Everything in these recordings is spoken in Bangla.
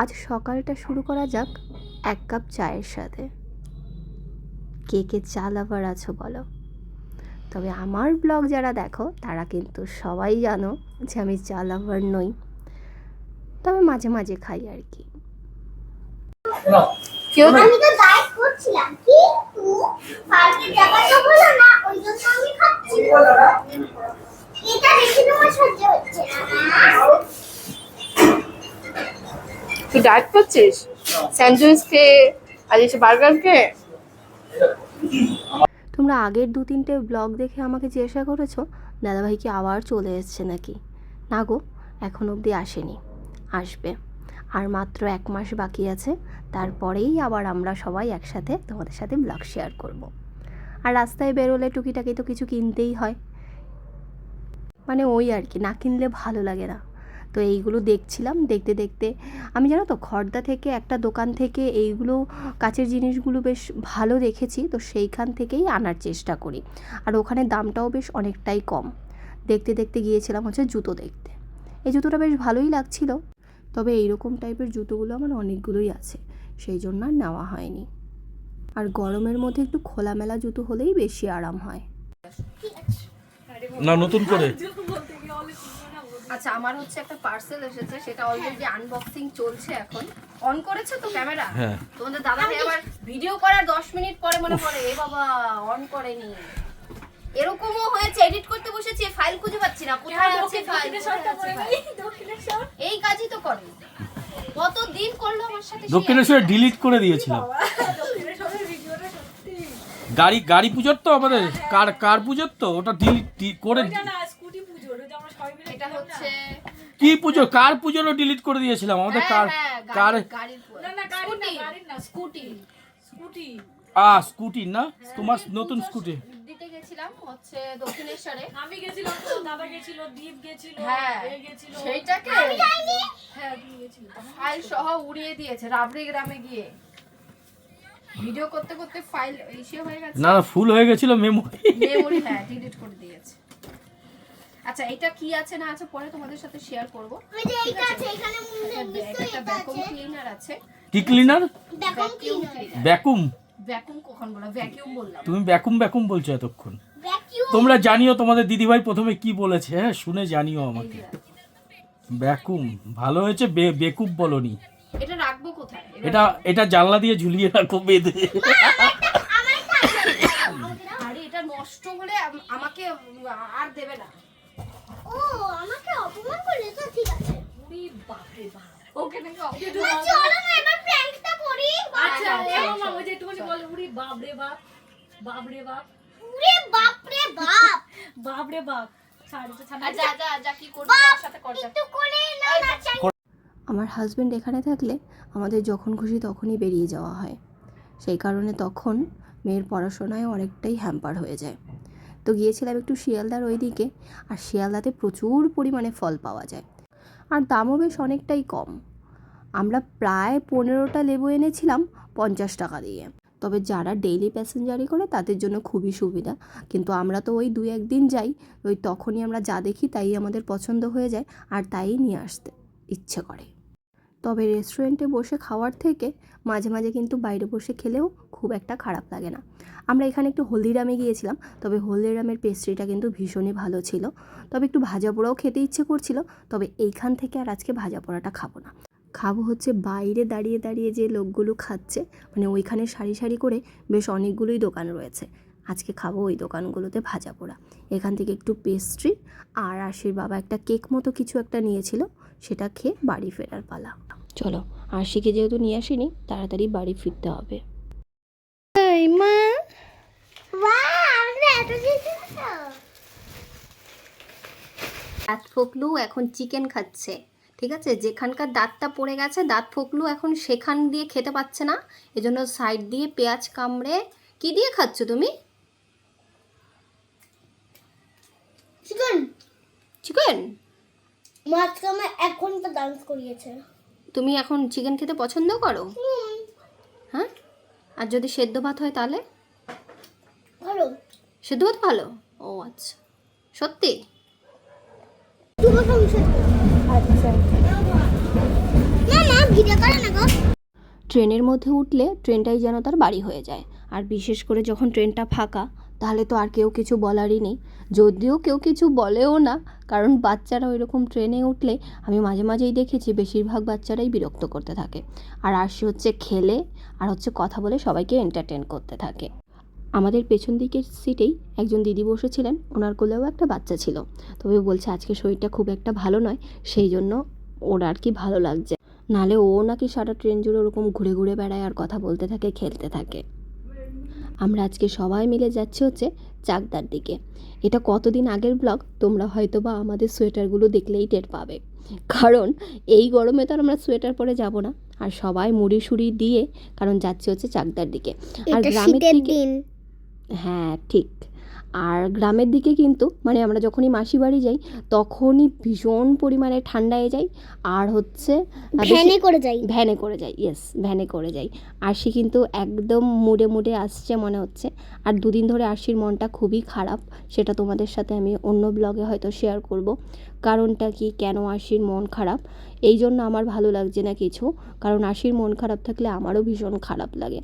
আজ সকালটা শুরু করা যাক এক কাপ চায়ের সাথে কে কে চা লাভার আছো বলো? তবে আমার ব্লগ যারা দেখো তারা কিন্তু সবাই জানো যে আমি চা লাভার নই। তবে মাঝে মাঝে খাই আর কি। আমি তো ডায়েট করছিলাম কিন্তু ফালতু জায়গাটা হলো না ওই জন্য আমি খাচ্ছি। এটা দেখে তোমার সহ্য হচ্ছে না। তুই ডায়েট করছিস? স্যান্ডউইচ খেয়ে, আর এসে বার্গার খেয়ে? তোমরা আগের দু তিনটে ব্লগ দেখে আমাকে জিজ্ঞাসা করেছ, দাদাভাই কি আবার চলে এসছে নাকি? না গো, এখন অবধি আসেনি, আসবে। আর মাত্র এক মাস বাকি আছে, তারপরেই আবার আমরা সবাই একসাথে তোমাদের সাথে ব্লগ শেয়ার করব। আর রাস্তায় বেরোলে টুকিটাকি তো কিছু কিনতেই হয়। মানে ওই আর কি, না কিনলে ভালো লাগে না। তো এইগুলো দেখছিলাম দেখতে দেখতে আমি জানো তো খর্দা থেকে একটা দোকান থেকে এইগুলো কাচের জিনিসগুলো বেশ ভালো দেখেছি তো সেইখান থেকেই আনার চেষ্টা করি। আর ওখানে দামটাও বেশ অনেকটাই কম। দেখতে দেখতে গিয়েছিলাম হচ্ছে জুতো দেখতে। এই জুতোটা বেশ ভালোই লাগছিল তবে এইরকম টাইপের জুতোগুলো আমার অনেকগুলোই আছে সেই জন্য আর নেওয়া হয়নি। আর গরমের মধ্যে একটু খোলামেলা জুতো হলেই বেশি আরাম হয়। না নতুন করে। আচ্ছা আমার হচ্ছে একটা পার্সেল এসেছে সেটা অলরেডি আনবক্সিং চলছে এখন। অন করেছে তো ক্যামেরা হ্যাঁ। তোমাদের দাদা ভাই আবার ভিডিও করার দশ মিনিট পরে মনে পড়ে এ বাবা অন করেনি। এরকমও হয়েছে এডিট করতে বসেছি ফাইল খুঁজে পাচ্ছি না। কোথায় আছে ফাইল এই কাজই তো করে। কত দিন করল আমার সাথে? দক্ষিণেশ্বরে ডিলিট করে দিয়েছিলাম। গাড়ি গাড়ি পুজোর তো আমাদের কার কার পুজোর তো? ওটা ডিলিট করে এটা হচ্ছে কি পুজো? কার পুজোরও ডিলিট করে দিয়েছিলাম? আমাদের কার হ্যাঁ, হ্যাঁ, কার গাড়ির পুরো। স্কুটি। স্কুটি। আ স্কুটি না? তোমার নতুন স্কুটি। দিতে গেছিলাম হচ্ছে দক্ষিণেশ্বরে। আমি গেছিলাম দাদা গেছিল দীপ গেছিল হ্যাঁ গেছিল। সেইটাকে? হ্যাঁ গেছিল ফাইল সহ উড়িয়ে দিয়েছে রাবড়ি গ্রামে গিয়ে। ভিডিও করতে করতে ফাইল ইসে হয়ে গেছে। না না ফুল হয়ে গেছিল মেমোরি মেমোরি হ্যাঁ ডিলিট করে দিয়েছে। আচ্ছা এটা কি আছে না আছে পরে তোমাদের সাথে শেয়ার করব। ওই যে এইটা আছে এখানে একটা ক্লিনার আছে। কি ক্লিনার ক্লিনার ভ্যাকুম ভ্যাকুম কখন বলা? ভ্যাকিউম বললাম। তুমি ভ্যাকুম ভ্যাকুম বলছো এতক্ষণ। ভ্যাকিউম তোমরা জানিও তোমাদের দিদিভাই প্রথমে কি বলেছে হ্যাঁ শুনে জানিও আমাকে। ভ্যাকুম ভালো হয়েছে বে- বেকুব বলনি। এটা রাখব কোথায়? এটা এটা জানলা দিয়ে ঝুলিয়ে রাখো বেঁধে। আরে এটা নষ্ট হলে আমাকে আর দেবে না। ও আমাকে অপমান করলে তো ঠিক আছে। বাপ। ওকে নাকি চলো না এবার প্র্যাঙ্কটা করি। আচ্ছা ও মামা যে একটুখানি বলে উরি বাপ রে বাপ বাপ রে বাপ। ওরে বাপ রে বাপ। বাপ রে বাপ। ছাড় এটা ছাড়। যা যা যা কি করবি? আমার সাথে কর একটু করে না না চাই। আমার হাজব্যান্ড এখানে থাকলে আমাদের যখন খুশি তখনই বেরিয়ে যাওয়া হয়। সেই কারণে তখন মেয়ের পড়াশোনায় অনেকটাই হ্যাম্পার হয়ে যায়। তো গিয়েছিলাম একটু শিয়ালদার ওই দিকে আর শিয়ালদাতে প্রচুর পরিমাণে ফল পাওয়া যায়। আর দামও বেশ অনেকটাই কম। আমরা প্রায় পনেরোটা লেবু এনেছিলাম পঞ্চাশ টাকা দিয়ে। তবে যারা ডেইলি প্যাসেঞ্জারি করে তাদের জন্য খুবই সুবিধা। কিন্তু আমরা তো ওই দু একদিন যাই, ওই তখনই আমরা যা দেখি তাই আমাদের পছন্দ হয়ে যায়, আর তাই নিয়ে আসতে ইচ্ছে করে। তবে রেস্টুরেন্টে বসে খাওয়ার থেকে মাঝে মাঝে কিন্তু বাইরে বসে খেলেও খুব একটা খারাপ লাগে না। আমরা এখানে একটু হলদিরামে গিয়েছিলাম, তবে হলদিরামের পেস্ট্রিটা কিন্তু ভীষণই ভালো ছিল। তবে একটু ভাজা পোড়াও খেতে ইচ্ছে করছিল, তবে এইখান থেকে আর আজকে ভাজা পোড়াটা খাব না। খাব হচ্ছে বাইরে দাঁড়িয়ে দাঁড়িয়ে যে লোকগুলো খাচ্ছে মানে ওইখানে সারি সারি করে বেশ অনেকগুলোই দোকান রয়েছে। আজকে খাব ওই দোকানগুলোতে ভাজা পোড়া। এখান থেকে একটু পেস্ট্রি আর আশির বাবা একটা কেক মতো কিছু একটা নিয়েছিল সেটা খেয়ে বাড়ি ফেরার পালা। চলো আশিকে যেহেতু নিয়ে আসিনি তাড়াতাড়ি বাড়ি ফিরতে হবে। মা। দাঁত ফোকলু এখন চিকেন খাচ্ছে ঠিক আছে? যেখানকার দাঁতটা পড়ে গেছে দাঁত ফোকলু এখন সেখান দিয়ে খেতে পাচ্ছে না। এজন্য সাইড দিয়ে পেঁয়াজ কামড়ে কি দিয়ে খাচ্ছ তুমি? চিকেন চিকেন মাঝখানে এক ঘণ্টা ডান্স করিয়েছে। তুমি এখন চিকেন খেতে পছন্দ করো? হ্যাঁ? আর যদি সেদ্ধ ভাত হয় তাহলে? ভালো। সেদ্ধ ভাত ভালো? ও আচ্ছা। সত্যি? আচ্ছা। না না ভিডিও করে না গো। ট্রেনের মধ্যে উঠলে ট্রেনটাই যেন তার বাড়ি হয়ে যায়। আর বিশেষ করে যখন ট্রেনটা ফাঁকা তাহলে তো আর কেউ কিছু বলারই নেই। যদিও কেউ কিছু বলেও না, কারণ বাচ্চারা ওই রকম ট্রেনে উঠলে আমি মাঝে মাঝেই দেখেছি বেশিরভাগ বাচ্চারাই বিরক্ত করতে থাকে। আর আরশি হচ্ছে খেলে, আর হচ্ছে কথা বলে সবাইকে এন্টারটেন করতে থাকে। আমাদের পেছন দিকের সিটেই একজন দিদি বসেছিলেন, ওনার কোলেও একটা বাচ্চা ছিল। তবে বলছে, আজকে শরীরটা খুব একটা ভালো নয়, সেই জন্য ওর আর কি ভালো লাগছে। নালে ও নাকি সারা ট্রেন জুড়ে ওরকম ঘুরে ঘুরে বেড়ায় আর কথা বলতে থাকে, খেলতে থাকে। আমরা আজকে সবাই মিলে যাচ্ছি হচ্ছে চাকদার দিকে। এটা কতদিন আগের ব্লগ তোমরা হয়তো বা আমাদের সোয়েটারগুলো দেখলেই টের পাবে। কারণ এই গরমে তো আর আমরা সোয়েটার পরে যাব না। আর সবাই মুড়ি সুড়ি দিয়ে কারণ যাচ্ছি হচ্ছে চাকদার দিকে। আর গ্রামের দিকে হ্যাঁ ঠিক। আর গ্রামের দিকে কিন্তু মানে আমরা যখনই মাসি বাড়ি যাই তখনই ভীষণ পরিমাণে ঠান্ডায় যাই। আর হচ্ছে ভ্যানে করে যাই। ভ্যানে করে যাই ইয়েস ভ্যানে করে যাই। আরশি কিন্তু একদম মুড়ে মুড়ে আসছে মনে হচ্ছে। আর দুদিন ধরে আরশির মনটা খুবই খারাপ সেটা তোমাদের সাথে আমি অন্য ব্লগে হয়তো শেয়ার করব। কারণটা কি? কেন আরশির মন খারাপ? এই জন্য আমার ভালো লাগছে না কিছু। কারণ আরশির মন খারাপ থাকলে আমারও ভীষণ খারাপ লাগে।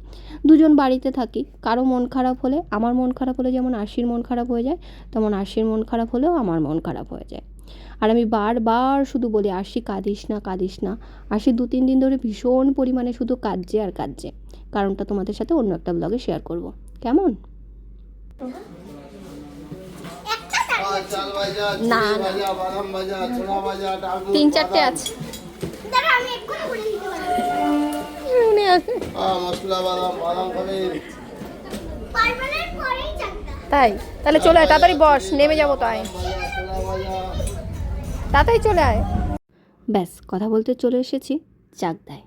দুজন বাড়িতে থাকি কারও মন খারাপ হলে আমার মন খারাপ হলে যেমন আরশির মন খারাপ হয়ে যায় তেমন আশির মন খারাপ হলেও আমার মন খারাপ হয়ে যায়। আর আমি বারবার শুধু বলি আরশি কাঁদিস না কাঁদিস না। আশি দু তিন দিন ধরে ভীষণ পরিমাণে শুধু কাঁদছে আর কাঁদছে। কারণটা তোমাদের সাথে অন্য একটা ব্লগে শেয়ার করব। কেমন? না। তিন চারটে আছে। মশলা বাদাম বাদাম খাবে তাই? তাহলে চলে আয় তাড়াতাড়ি বস নেমে যাব তাই তাড়াতাড়ি চলে আয়। ব্যাস কথা বলতে চলে এসেছি চাকদায়।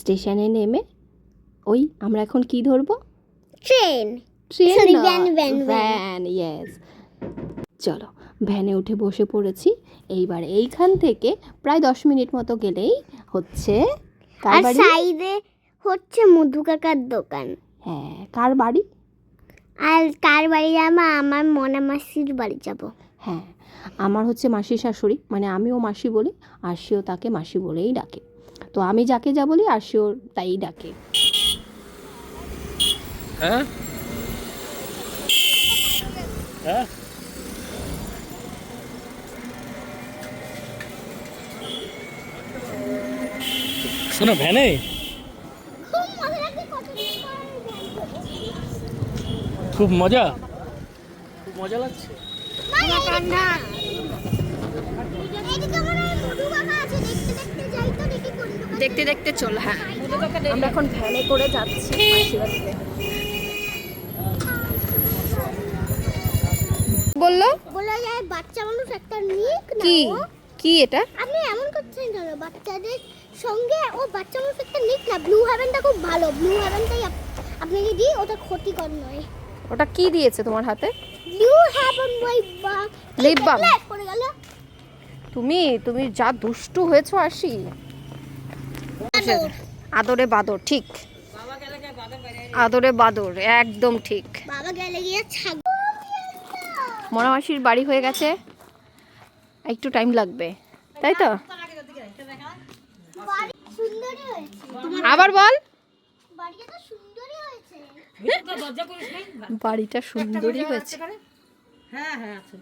স্টেশনে নেমে ওই আমরা এখন কি ধরবো? Train. Train Sorry, van, van, van. Van yes চলো ভ্যানে উঠে বসে পড়েছি। এইবার এইখান থেকে প্রায় দশ মিনিট মতো গেলেই হচ্ছে কার আর বাড়ি? সাইডে হচ্ছে মধু কাকার দোকান। হ্যাঁ কার বাড়ি? আর কার বাড়ি যাব আমার মনা মাসির বাড়ি যাব। হ্যাঁ আমার হচ্ছে মাসি শাশুড়ি মানে আমিও মাসি বলি আরশিও তাকে মাসি বলেই ডাকে। তো আমি যাকে যা বলি আরশিও তাই ডাকে। হ্যাঁ? হ্যাঁ? শোনো ভ্যানে খুব মজা লাগছে কতদিন খুব মজা? খুব মজা লাগছে? দেখতে দেখতে যাই তো দেখি কোন দোকান। দেখতে দেখতে চল হ্যাঁ। আমরা এখন ভ্যানে করে যাচ্ছি বলল? বলা যায় বাচ্চা মানুষ একটা নিক না কি? কি এটা? আপনি এমন করছেন কেন বাচ্চাদের সঙ্গে ও বাচ্চা মানুষ একটা নিক না। ব্লু হেভেনটা খুব ভালো। ব্লু হেভেনটাই আপ- আপনাকে দিই ওটা ক্ষতিকর নয়। ওটা কি দিয়েছে তোমার হাতে? পড়ে গেল। তুমি তুমি যা দুষ্টু হয়েছো আসি আদরে বাদর ঠিক। আদরে বাদর একদম ঠিক। বাবা গেলে গিয়ে মনামাসির বাড়ি হয়ে গেছে। একটু টাইম লাগবে তাই তো? আবার বল। বাড়িটা তো সুন্দরী হয়েছে দরজা করিস নাই বাড়িটা সুন্দরই হয়েছে। হ্যাঁ হ্যাঁ আছে।